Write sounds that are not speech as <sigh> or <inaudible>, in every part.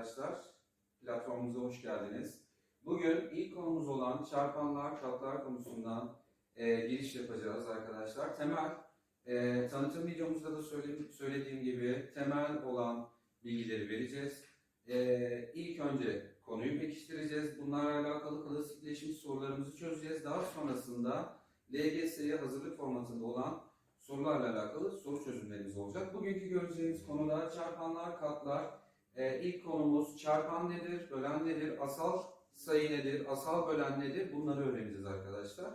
arkadaşlar. Platformumuza hoş geldiniz. Bugün ilk konumuz olan çarpanlar, katlar konusundan e, giriş yapacağız arkadaşlar. Temel, e, tanıtım videomuzda da söyle- söylediğim gibi temel olan bilgileri vereceğiz. E, ilk önce konuyu pekiştireceğiz. Bunlarla alakalı klasikleşmiş sorularımızı çözeceğiz. Daha sonrasında LGS'ye hazırlık formatında olan sorularla alakalı soru çözümlerimiz olacak. Bugünkü göreceğimiz konuda çarpanlar, katlar. Ee, ilk konumuz çarpan nedir, bölen nedir, asal sayı nedir, asal bölen nedir bunları öğreneceğiz arkadaşlar.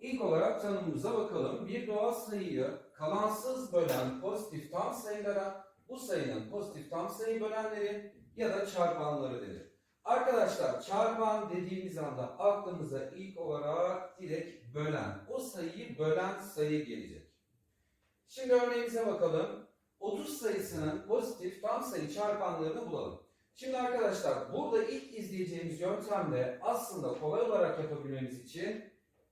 İlk olarak tanımımıza bakalım. Bir doğal sayıyı kalansız bölen pozitif tam sayılara bu sayının pozitif tam sayı bölenleri ya da çarpanları denir. Arkadaşlar çarpan dediğimiz anda aklımıza ilk olarak direkt bölen, o sayıyı bölen sayı gelecek. Şimdi örneğimize bakalım. 30 sayısının pozitif tam sayı çarpanlarını bulalım. Şimdi arkadaşlar burada ilk izleyeceğimiz yöntemde aslında kolay olarak yapabilmemiz için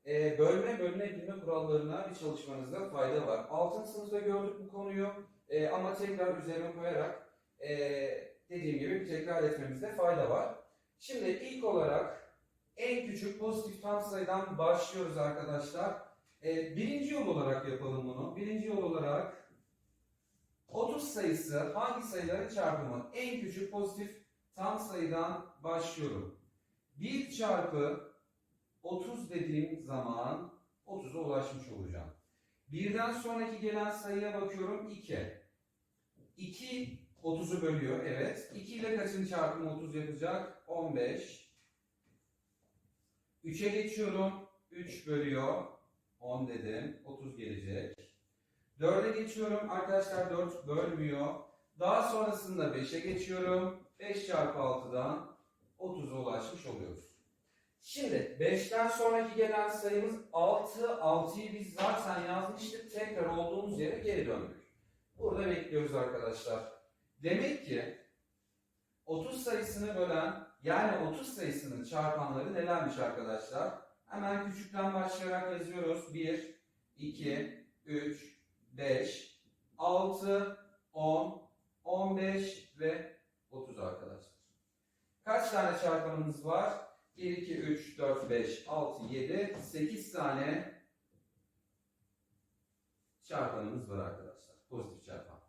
e, bölme bölünebilme kurallarına bir çalışmanızda fayda var. 6. sınıfta gördük bu konuyu E, ama tekrar üzerine koyarak e, dediğim gibi tekrar etmemizde fayda var. Şimdi ilk olarak en küçük pozitif tam sayıdan başlıyoruz arkadaşlar. E, birinci yol olarak yapalım bunu. Birinci yol olarak 30 sayısı hangi sayıların çarpımı? En küçük pozitif tam sayıdan başlıyorum. 1 çarpı 30 dediğim zaman 30'a ulaşmış olacağım. Birden sonraki gelen sayıya bakıyorum 2. 2 30'u bölüyor evet. 2 ile kaçın çarpımı 30 yapacak? 15. 3'e geçiyorum. 3 bölüyor. 10 dedim. 30 gelecek. 4'e geçiyorum. Arkadaşlar 4 bölmüyor. Daha sonrasında 5'e geçiyorum. 5 çarpı 6'dan 30'a ulaşmış oluyoruz. Şimdi 5'ten sonraki gelen sayımız 6. 6'yı biz zaten yazmıştık. Tekrar olduğumuz yere geri döndük. Burada bekliyoruz arkadaşlar. Demek ki 30 sayısını bölen yani 30 sayısının çarpanları nelermiş arkadaşlar? Hemen küçükten başlayarak yazıyoruz. 1, 2, 3, 5, 6, 10, 15 ve 30 arkadaşlar. Kaç tane çarpanımız var? 1, 2, 3, 4, 5, 6, 7, 8 tane çarpanımız var arkadaşlar. Pozitif çarpan.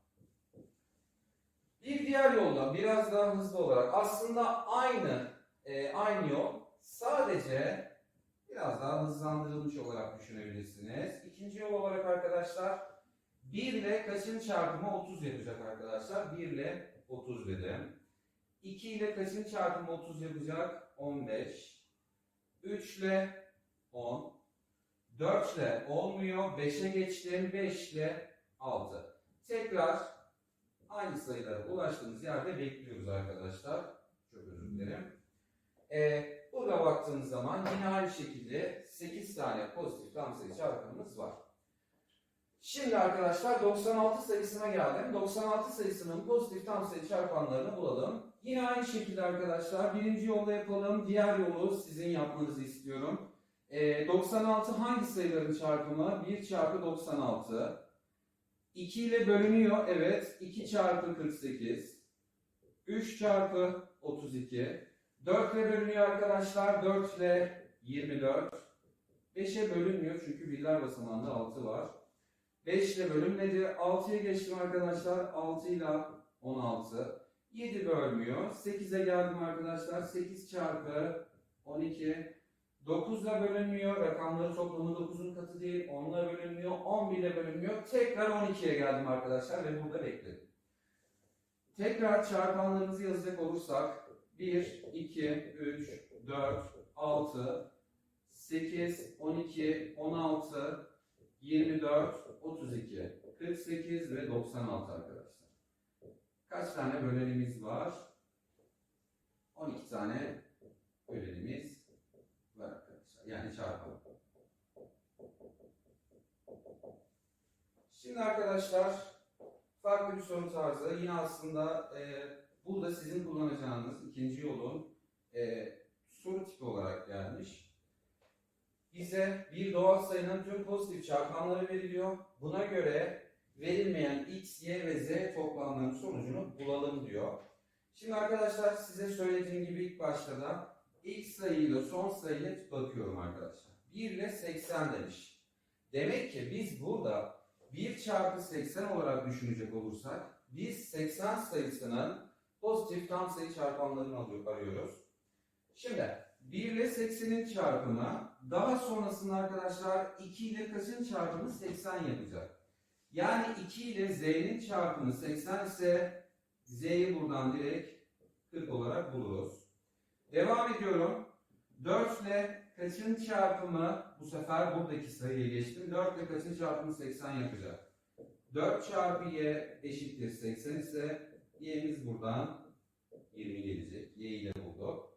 Bir diğer yolla biraz daha hızlı olarak aslında aynı e, aynı yol sadece biraz daha hızlandırılmış olarak düşünebilirsiniz. İkinci yol olarak arkadaşlar 1 ile kaçın çarpımı 30 yapacak arkadaşlar? 1 ile 30 dedim. 2 ile kaçın çarpımı 30 yapacak? 15. 3 ile 10. 4 ile olmuyor. 5'e geçtim. 5 ile 6. Tekrar aynı sayılara ulaştığımız yerde bekliyoruz arkadaşlar. Çok özür dilerim. Ee, burada baktığımız zaman yine aynı şekilde 8 tane pozitif tam sayı çarpanımız var. Şimdi arkadaşlar 96 sayısına geldim. 96 sayısının pozitif tam sayı çarpanlarını bulalım. Yine aynı şekilde arkadaşlar birinci yolda yapalım. Diğer yolu sizin yapmanızı istiyorum. Ee, 96 hangi sayıların çarpımı? 1 çarpı 96. 2 ile bölünüyor. Evet. 2 çarpı 48. 3 çarpı 32. 4 ile bölünüyor arkadaşlar. 4 ile 24. 5'e bölünmüyor çünkü birler basamağında 6 var. 5 ile bölünmedi. 6'ya geçtim arkadaşlar. 6 ile 16. 7 bölmüyor. 8'e geldim arkadaşlar. 8 çarpı 12. 9 ile bölünmüyor. Rakamları toplamı 9'un katı değil. 10 ile bölünmüyor. 11 ile bölünmüyor. Tekrar 12'ye geldim arkadaşlar ve burada bekledim. Tekrar çarpanlarımızı yazacak olursak 1, 2, 3, 4, 6, 8, 12, 16, 24, 32, 48 ve 96 arkadaşlar. Kaç tane bölenimiz var? 12 tane bölenimiz var arkadaşlar. Yani çarpalım. Şimdi arkadaşlar farklı bir soru tarzı. Yine aslında e, burada sizin kullanacağınız ikinci yolun e, soru tipi olarak gelmiş. Bize bir doğal sayının tüm pozitif çarpanları veriliyor. Buna göre verilmeyen x, y ve z toplamlarının sonucunu bulalım diyor. Şimdi arkadaşlar size söylediğim gibi ilk başta da ilk sayıyla son sayıya bakıyorum arkadaşlar. 1 ile 80 demiş. Demek ki biz burada 1 çarpı 80 olarak düşünecek olursak biz 80 sayısının pozitif tam sayı çarpanlarını alıyor- arıyoruz. Şimdi 1 ile 80'in çarpımı daha sonrasında arkadaşlar 2 ile kaçın çarpımı 80 yapacak. Yani 2 ile z'nin çarpımı 80 ise z'yi buradan direkt 40 olarak buluruz. Devam ediyorum. 4 ile kaçın çarpımı bu sefer buradaki sayıya geçtim. 4 ile kaçın çarpımı 80 yapacak. 4 çarpı y eşittir 80 ise y'miz buradan 20 gelecek. Y ile bulduk.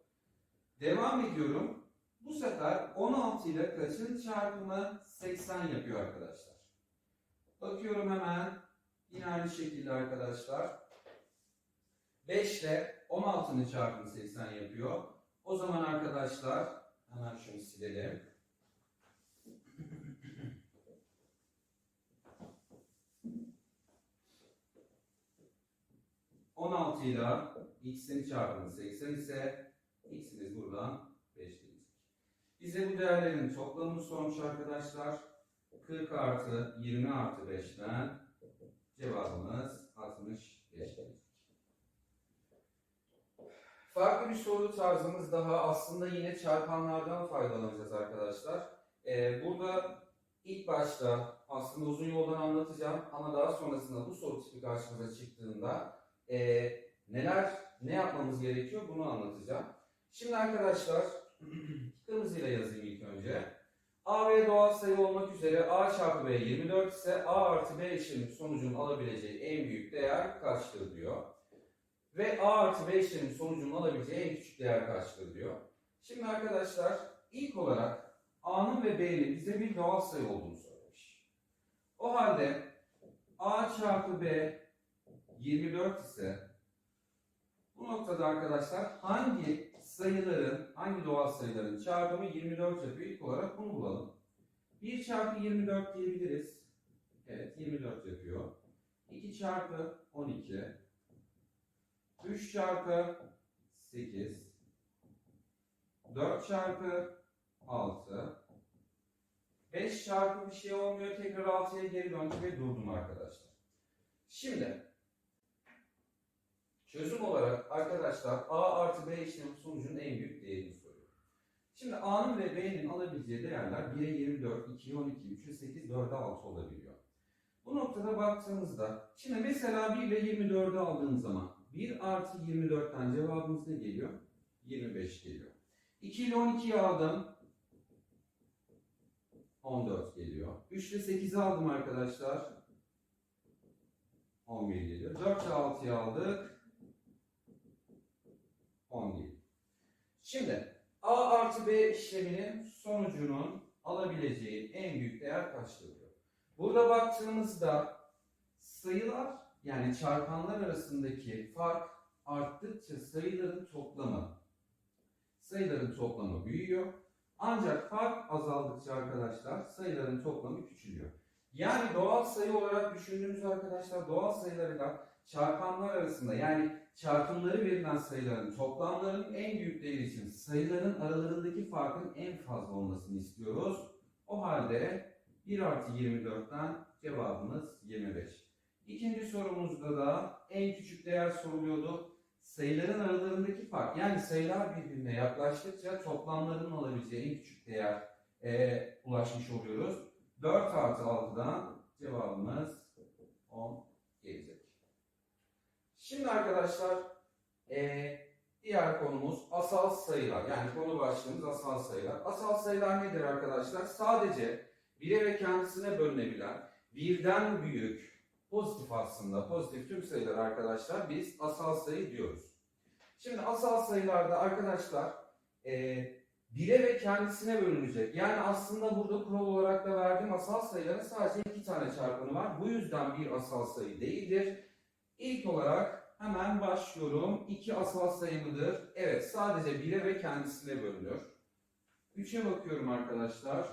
Devam ediyorum. Bu sefer 16 ile kaçın çarpımı 80 yapıyor arkadaşlar. Bakıyorum hemen. Yine aynı şekilde arkadaşlar. 5 ile 16'nın çarpımı 80 yapıyor. O zaman arkadaşlar hemen şunu silelim. ...16 ile x'in çarpımı 80 ise x'imiz buradan 5 gelecek. Bize bu değerlerin toplamını sormuş arkadaşlar. 40 artı 20 artı 5'ten cevabımız 65 gelecek. Farklı bir soru tarzımız daha aslında yine çarpanlardan faydalanacağız arkadaşlar. Ee, burada ilk başta aslında uzun yoldan anlatacağım ama daha sonrasında bu soru tipi karşımıza çıktığında e, neler ne yapmamız gerekiyor bunu anlatacağım. Şimdi arkadaşlar <clears throat> kırmızıyla yazayım ilk önce. A ve doğal sayı olmak üzere A çarpı B 24 ise A artı B işleminin sonucunun alabileceği en büyük değer kaçtır diyor. Ve A artı B işleminin sonucunun alabileceği en küçük değer kaçtır diyor. Şimdi arkadaşlar ilk olarak A'nın ve B'nin bize bir doğal sayı olduğunu söylemiş. O halde A çarpı B 24 ise bu noktada arkadaşlar hangi sayıların, hangi doğal sayıların çarpımı 24 yapıyor? İlk olarak bunu bulalım. 1 çarpı 24 diyebiliriz. Evet 24 yapıyor. 2 çarpı 12. 3 çarpı 8. 4 çarpı 6. 5 çarpı bir şey olmuyor. Tekrar 6'ya geri döndüm ve durdum arkadaşlar. Şimdi Çözüm olarak arkadaşlar A artı B işlemi sonucunun en büyük değerini soruyor. Şimdi A'nın ve B'nin alabileceği değerler 1'e 24, 2'ye 12, 3'e 8, 4'e 6 olabiliyor. Bu noktada baktığımızda, şimdi mesela 1 ile 24'ü aldığım zaman 1 artı 24'ten cevabımız ne geliyor? 25 geliyor. 2 ile 12'yi aldım. 14 geliyor. 3 ile 8'i aldım arkadaşlar. 11 geliyor. 4 ile 6'yı aldık. 10 değil. Şimdi A artı B işleminin sonucunun alabileceği en büyük değer kaçtır diyor. Burada baktığımızda sayılar yani çarpanlar arasındaki fark arttıkça sayıların toplamı sayıların toplamı büyüyor. Ancak fark azaldıkça arkadaşlar sayıların toplamı küçülüyor. Yani doğal sayı olarak düşündüğümüz arkadaşlar doğal sayılarla çarpanlar arasında yani çarpımları verilen sayıların toplamlarının en büyük değeri için sayıların aralarındaki farkın en fazla olmasını istiyoruz. O halde 1 artı 24'ten cevabımız 25. İkinci sorumuzda da en küçük değer soruluyordu. Sayıların aralarındaki fark yani sayılar birbirine yaklaştıkça toplamlarının alabileceği en küçük değer e, ulaşmış oluyoruz. 4 artı 6'dan cevabımız 10 gelecek. Şimdi arkadaşlar eee, diğer konumuz asal sayılar. Yani konu başlığımız asal sayılar. Asal sayılar nedir arkadaşlar? Sadece bire ve kendisine bölünebilen birden büyük pozitif aslında pozitif tüm sayılar arkadaşlar biz asal sayı diyoruz. Şimdi asal sayılarda arkadaşlar eee bire ve kendisine bölünecek. Yani aslında burada kural olarak da verdiğim asal sayıların sadece iki tane çarpanı var. Bu yüzden bir asal sayı değildir. İlk olarak hemen başlıyorum. 2 asal sayı mıdır? Evet sadece 1'e ve kendisine bölünür. 3'e bakıyorum arkadaşlar.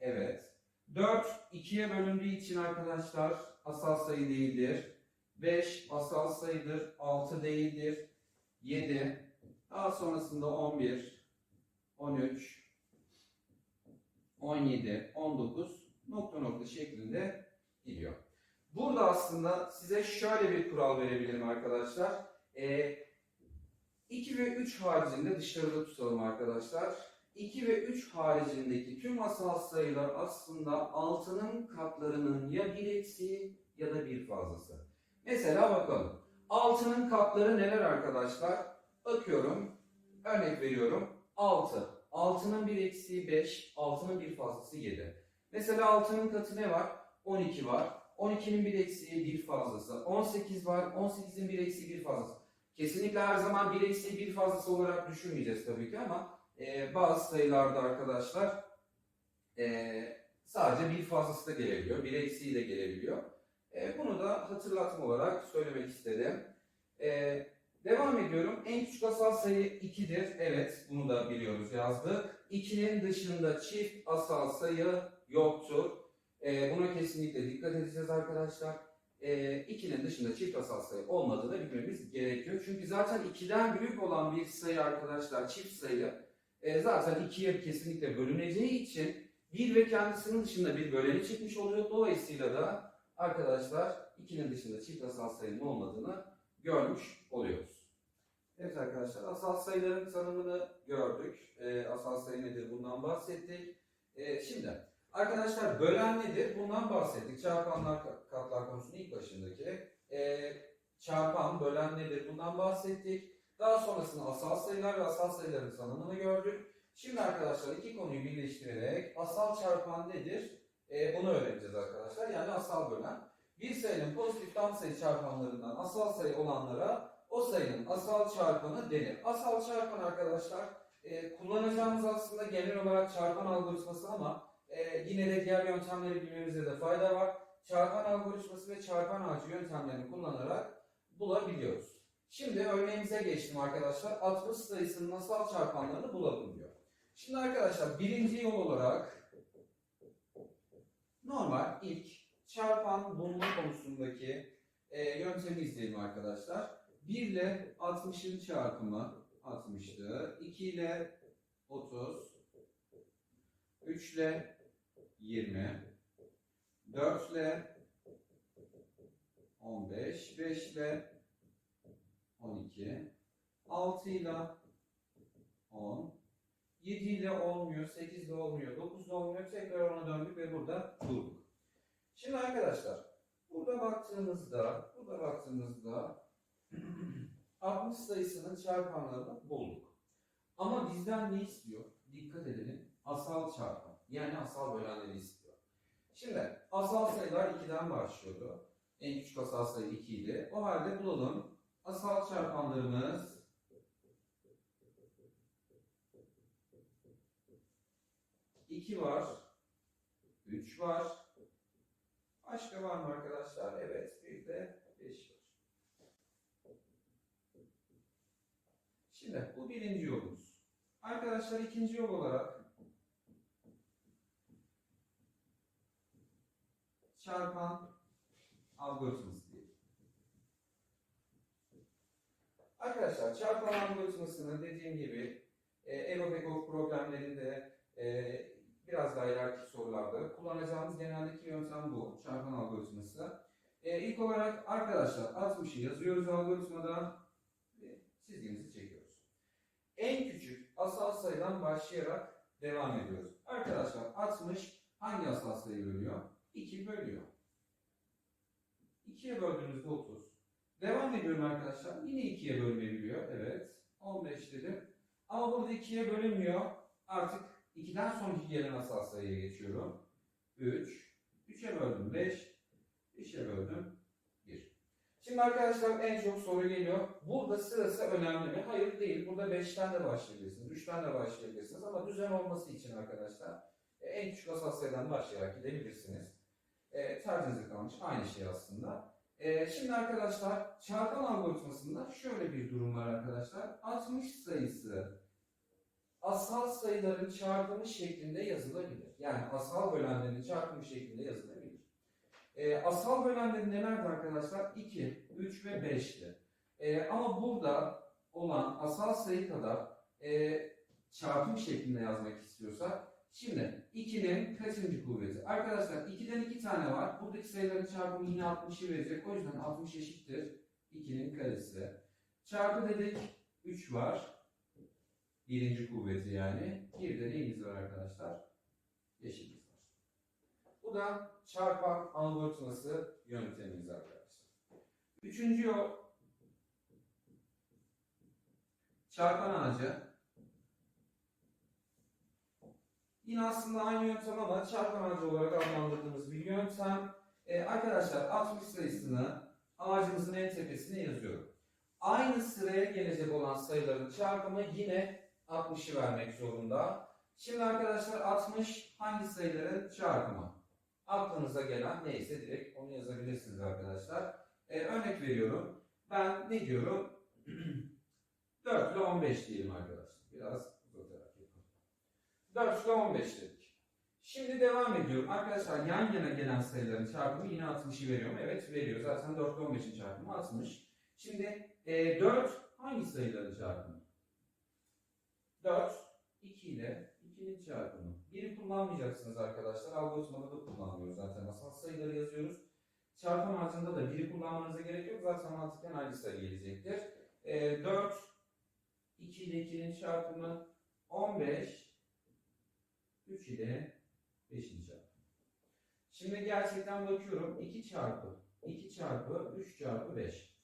Evet. 4 2'ye bölündüğü için arkadaşlar asal sayı değildir. 5 asal sayıdır. 6 değildir. 7, daha sonrasında 11, 13, 17, 19 nokta nokta şeklinde gidiyor. Burada aslında size şöyle bir kural verebilirim arkadaşlar. Ee, 2 ve 3 haricinde dışarıda tutalım arkadaşlar. 2 ve 3 haricindeki tüm asal sayılar aslında 6'nın katlarının ya bir eksiği ya da bir fazlası. Mesela bakalım. 6'nın katları neler arkadaşlar? Bakıyorum. Örnek veriyorum. 6. 6'nın bir eksiği 5. 6'nın bir fazlası 7. Mesela 6'nın katı ne var? 12 var. 12'nin bir eksiği bir fazlası. 18 var. 18'in bir eksiği bir fazlası. Kesinlikle her zaman bir eksiği bir fazlası olarak düşünmeyeceğiz tabii ki ama e, bazı sayılarda arkadaşlar e, sadece bir fazlası da gelebiliyor. Bir eksiği de gelebiliyor. E, bunu da hatırlatma olarak söylemek istedim. E, devam ediyorum. En küçük asal sayı 2'dir. Evet bunu da biliyoruz yazdık. 2'nin dışında çift asal sayı yoktur. E, buna kesinlikle dikkat edeceğiz arkadaşlar. E, 2'nin dışında çift asal sayı olmadığını bilmemiz gerekiyor. Çünkü zaten 2'den büyük olan bir sayı arkadaşlar çift sayı e, zaten 2'ye kesinlikle bölüneceği için 1 ve kendisinin dışında bir böleni çıkmış oluyor. Dolayısıyla da arkadaşlar 2'nin dışında çift asal sayının olmadığını görmüş oluyoruz. Evet arkadaşlar asal sayıların tanımını gördük. E, asal sayı nedir bundan bahsettik. E, şimdi arkadaşlar bölen nedir bundan bahsettik. Çarpanlar katlar konusunun ilk başındaki. E, çarpan bölen nedir bundan bahsettik. Daha sonrasında asal sayılar ve asal sayıların tanımını gördük. Şimdi arkadaşlar iki konuyu birleştirerek asal çarpan nedir? E, bunu öğreneceğiz arkadaşlar. Yani asal bölen. Bir sayının pozitif tam sayı çarpanlarından asal sayı olanlara o sayının asal çarpanı denir. Asal çarpan arkadaşlar e, kullanacağımız aslında genel olarak çarpan algoritması ama e, yine de diğer yöntemleri bilmemizde de fayda var. Çarpan algoritması ve çarpan ağacı yöntemlerini kullanarak bulabiliyoruz. Şimdi örneğimize geçtim arkadaşlar. 60 sayısının asal çarpanlarını bulalım diyor. Şimdi arkadaşlar birinci yol olarak normal ilk çarpan bulma konusundaki e, yöntemi izleyelim arkadaşlar. 1 ile 60'ın çarpımı 60'tı. 2 ile 30. 3 ile 20. 4 ile 15. 5 ile 12. 6 ile 10. 7 ile olmuyor, 8 ile olmuyor, 9 ile olmuyor. Tekrar ona döndük ve burada durduk. Şimdi arkadaşlar, burada baktığımızda, burada baktığımızda <clears throat> 60 sayısının çarpanlarını bulduk. Ama bizden ne istiyor? Dikkat edelim. Asal çarpan. Yani asal bölenleri istiyor. Şimdi asal sayılar 2'den başlıyordu. En küçük asal sayı 2 idi. O halde bulalım. Asal çarpanlarımız 2 var. 3 var. Başka var mı arkadaşlar? Evet. Bir de 5 var. Şimdi bu birinci yolumuz. Arkadaşlar ikinci yol olarak çarpan algoritması diyelim. Arkadaşlar çarpan algoritmasını dediğim gibi e, Erobegov problemlerinde e, biraz daha ileriki sorularda kullanacağımız geneldeki yöntem bu. Çarpan algoritması. E, ilk olarak arkadaşlar 60'ı yazıyoruz algoritmada ve çizgimizi çekiyoruz. En küçük asal sayıdan başlayarak devam ediyoruz. Arkadaşlar 60 hangi asal sayı bölüyor? 2 bölüyor. 2'ye böldüğünüzde 30. Devam ediyorum arkadaşlar. Yine 2'ye bölünebiliyor. Evet. 15 dedim. Ama burada 2'ye bölünmüyor. Artık 2'den sonraki gelen asal sayıya geçiyorum. 3. 3'e böldüm 5. 5'e böldüm 1. Şimdi arkadaşlar en çok soru geliyor. Burada sırası önemli mi? Hayır değil. Burada 5'ten de başlayabilirsiniz. 3'ten de başlayabilirsiniz. Ama düzen olması için arkadaşlar en küçük asal sayıdan başlayarak gidebilirsiniz. E, tercihinize kalmış. Aynı şey aslında. E, şimdi arkadaşlar çarpan algoritmasında şöyle bir durum var arkadaşlar. 60 sayısı asal sayıların çarpımı şeklinde yazılabilir. Yani asal bölenlerin çarpımı şeklinde yazılabilir. E, asal bölenlerin nelerdi arkadaşlar? 2, 3 ve 5'ti. E, ama burada olan asal sayı kadar e, çarpım şeklinde yazmak istiyorsak şimdi 2'nin kaçıncı kuvveti? Arkadaşlar 2'den 2 tane var. Buradaki sayıların çarpımı yine 60'ı verecek. O yüzden 60 eşittir 2'nin karesi. Çarpı dedik 3 var. Birinci kuvveti yani. Bir de neyimiz var arkadaşlar? Yeşilimiz var. Bu da çarpan algoritması yöntemimiz arkadaşlar. Üçüncü yol çarpan ağacı. Yine aslında aynı yöntem ama çarpan ağacı olarak adlandırdığımız bir yöntem. Ee, arkadaşlar 60 sayısını ağacımızın en tepesine yazıyorum. Aynı sıraya gelecek olan sayıların çarpımı yine 60'ı vermek zorunda. Şimdi arkadaşlar 60 hangi sayıların çarpımı? Aklınıza gelen neyse direkt onu yazabilirsiniz arkadaşlar. Ee, örnek veriyorum. Ben ne diyorum? <clears throat> 4 ile 15 diyelim arkadaşlar. Biraz. 4 ile 15 dedik. Şimdi devam ediyorum. Arkadaşlar yan yana gelen sayıların çarpımı yine 60'ı veriyor mu? Evet veriyor. Zaten 4 ile 15'in çarpımı 60. Şimdi e, 4 hangi sayıların çarpımı? 4, 2 ile 2'nin çarpımı. Biri kullanmayacaksınız arkadaşlar. Algoritmada da kullanmıyoruz zaten. Asal sayıları yazıyoruz. Çarpım harcında da biri kullanmanıza gerek yok. Zaten mantıken aynı sayı gelecektir. E, 4, 2 ile 2'nin çarpımı 15, 3 ile 5'in çarpımı. Şimdi gerçekten bakıyorum. 2 çarpı 2 çarpı 3 çarpı 5.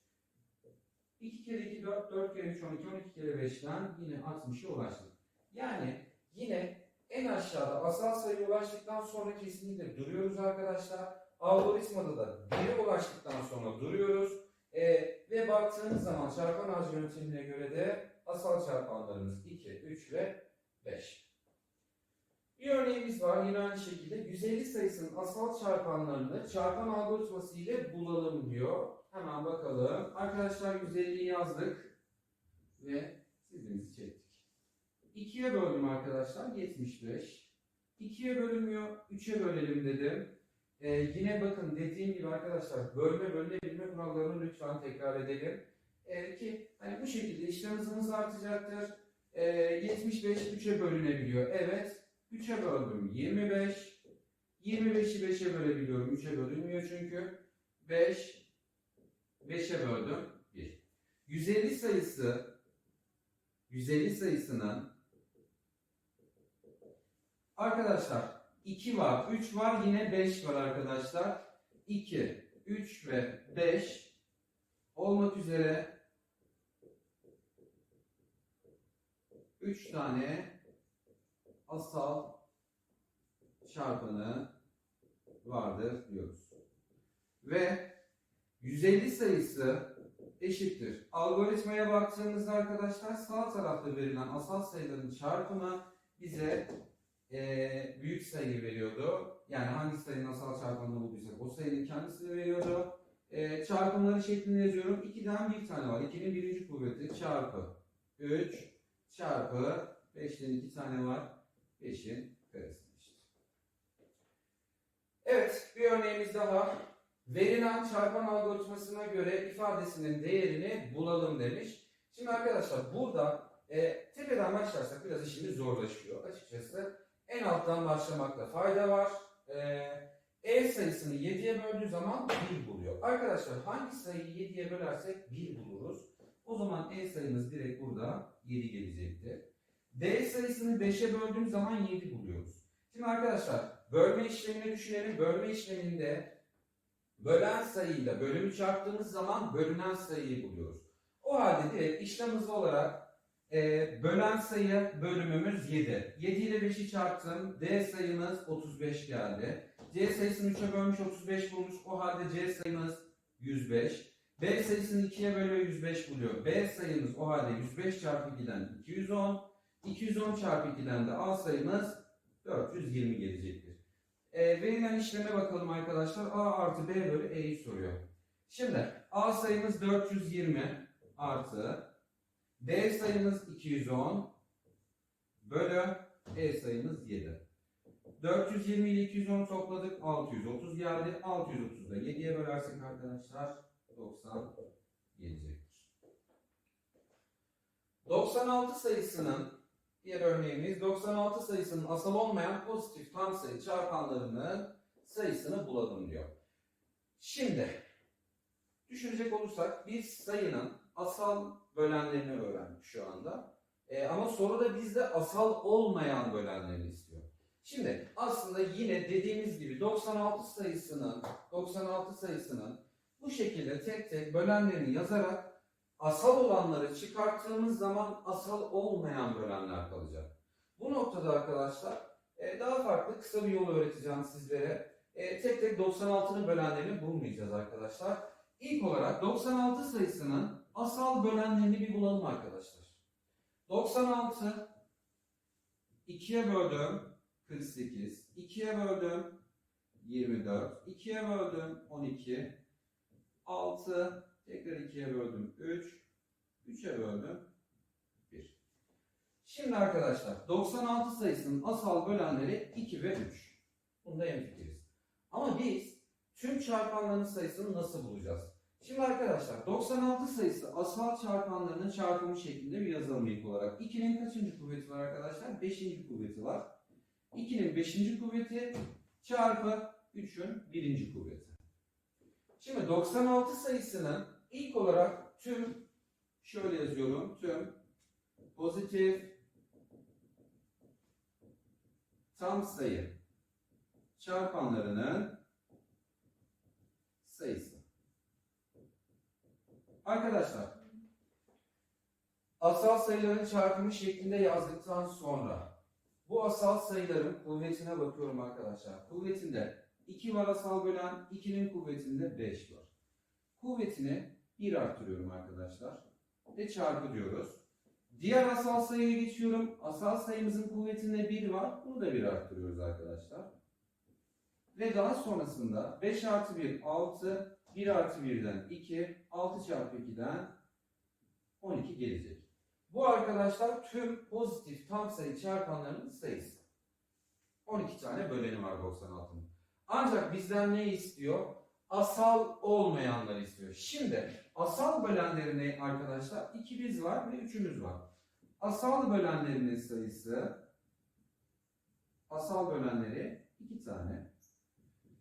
2 kere 2 4, 4 kere 3 12, 12 kere 5'ten yine 60'a ulaştık. Yani yine en aşağıda asal sayıya ulaştıktan sonra kesinlikle duruyoruz arkadaşlar. Algoritmada da 1'e ulaştıktan sonra duruyoruz. Ee, ve baktığınız zaman çarpan ağacı yöntemine göre de asal çarpanlarımız 2, 3 ve 5. Bir örneğimiz var yine aynı şekilde 150 sayısının asal çarpanlarını çarpan algoritması ile bulalım diyor. Hemen bakalım. Arkadaşlar 150'yi yazdık ve çizgimizi çektik. 2'ye böldüm arkadaşlar 75. 2'ye bölünmüyor 3'e bölelim dedim. Ee, yine bakın dediğim gibi arkadaşlar bölme bölünebilme kurallarını lütfen tekrar edelim. Ee, ki hani bu şekilde işlem hızımız artacaktır. Ee, 75 3'e bölünebiliyor. Evet. 3'e böldüm 25. 25'i 5'e bölebiliyorum. 3'e bölünmüyor çünkü. 5 5'e böldüm 1. 150 sayısı 150 sayısının arkadaşlar 2 var, 3 var, yine 5 var arkadaşlar. 2, 3 ve 5 olmak üzere 3 tane asal çarpanı vardır diyoruz. Ve 150 sayısı eşittir. Algoritmaya baktığımızda arkadaşlar sağ tarafta verilen asal sayıların çarpımı bize eee, büyük sayı veriyordu. Yani hangi sayının asal çarpanını bulduysak o sayının kendisini veriyordu. Eee, çarpımları şeklinde yazıyorum. 2'den bir tane var. 2'nin birinci kuvveti çarpı 3 çarpı 5'ten 2 tane var. 5'in karesi eşit. Evet bir örneğimiz daha. Verilen çarpan algoritmasına göre ifadesinin değerini bulalım demiş. Şimdi arkadaşlar burada e, tepeden başlarsak biraz işimiz zorlaşıyor. Açıkçası en alttan başlamakta fayda var. E, e sayısını 7'ye böldüğü zaman 1 buluyor. Arkadaşlar hangi sayıyı 7'ye bölersek 1 buluruz. O zaman e sayımız direkt burada 7 gelecektir. D sayısını 5'e böldüğüm zaman 7 buluyoruz. Şimdi arkadaşlar bölme işlemini düşünelim. Bölme işleminde bölen sayıyla bölümü çarptığımız zaman bölünen sayıyı buluyoruz. O halde direkt işlem hızı olarak e, bölen sayı bölümümüz 7. 7 ile 5'i çarptım. D sayımız 35 geldi. C sayısını 3'e bölmüş 35 bulmuş. O halde C sayımız 105. B sayısını 2'ye bölüyor 105 buluyor. B sayımız o halde 105 çarpı 2'den 210. 210 çarpı 2'den de A sayımız 420 gelecektir. E, verilen işleme bakalım arkadaşlar. A artı B bölü E'yi soruyor. Şimdi A sayımız 420 artı B sayımız 210 bölü E sayımız 7. 420 ile 210 topladık 630 geldi. 630 da 7'ye bölersek arkadaşlar 90 gelecektir. 96 sayısının diğer örneğimiz 96 sayısının asal olmayan pozitif tam sayı çarpanlarının sayısını bulalım diyor. Şimdi düşünecek olursak biz sayının asal bölenlerini öğrendik şu anda. E, ama soruda bizde asal olmayan bölenlerini istiyor. Şimdi aslında yine dediğimiz gibi 96 sayısının 96 sayısının bu şekilde tek tek bölenlerini yazarak asal olanları çıkarttığımız zaman asal olmayan bölenler kalacak. Bu noktada arkadaşlar e, daha farklı kısa bir yol öğreteceğim sizlere. E, tek tek 96'nın bölenlerini bulmayacağız arkadaşlar. İlk olarak 96 sayısının asal bölenlerini bir bulalım arkadaşlar. 96 2'ye böldüm 48, 2'ye böldüm 24, 2'ye böldüm 12, 6, tekrar 2'ye böldüm 3, 3'e böldüm 1. Şimdi arkadaşlar 96 sayısının asal bölenleri 2 ve 3. Bunda hemfikiriz. Ama biz tüm çarpanların sayısını nasıl bulacağız? Şimdi arkadaşlar 96 sayısı asal çarpanlarının çarpımı şeklinde bir yazalım ilk olarak. 2'nin kaçıncı kuvveti var arkadaşlar? 5. kuvveti var. 2'nin 5. kuvveti çarpı 3'ün 1. kuvveti. Şimdi 96 sayısının ilk olarak tüm şöyle yazıyorum. Tüm pozitif tam sayı çarpanlarının sayısı. Arkadaşlar asal sayıların çarpımı şeklinde yazdıktan sonra bu asal sayıların kuvvetine bakıyorum arkadaşlar. Kuvvetinde 2 var asal bölen, 2'nin kuvvetinde 5 var. Kuvvetini 1 artırıyorum arkadaşlar. Ve çarpı diyoruz. Diğer asal sayıya geçiyorum. Asal sayımızın kuvvetinde 1 var. Bunu da 1 arttırıyoruz arkadaşlar. Ve daha sonrasında 5 artı 1 6, 1 artı 1'den 2, 6 çarpı 2'den 12 gelecek. Bu arkadaşlar tüm pozitif tam sayı çarpanlarının sayısı. 12 tane böleni var 96'nın. Ancak bizden ne istiyor? Asal olmayanları istiyor. Şimdi asal bölenlerine arkadaşlar 2 biz var ve 3'ümüz var. Asal bölenlerinin sayısı asal bölenleri 2 tane.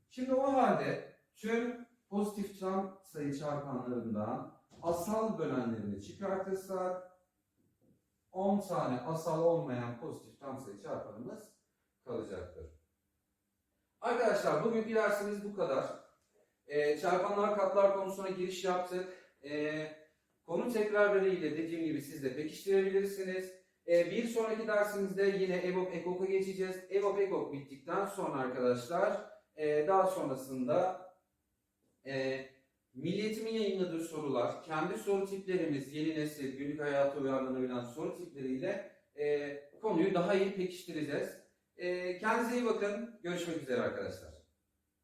Şimdi o halde tüm pozitif tam sayı çarpanlarından asal bölenlerini çıkartırsak 10 tane asal olmayan pozitif tam sayı çarpanımız kalacaktır. Arkadaşlar bugünkü dersimiz bu kadar. Ee, çarpanlar katlar konusuna giriş yaptık. Ee, konu tekrarları ile dediğim gibi siz de pekiştirebilirsiniz. Ee, bir sonraki dersimizde yine EBOB EKOK'a geçeceğiz. EBOB EKOK bittikten sonra arkadaşlar e, daha sonrasında e, Milliyetimin yayınladığı sorular, kendi soru tiplerimiz, yeni nesil, günlük hayata uyarlanabilen soru tipleriyle e, konuyu daha iyi pekiştireceğiz. E, kendinize iyi bakın. Görüşmek üzere arkadaşlar.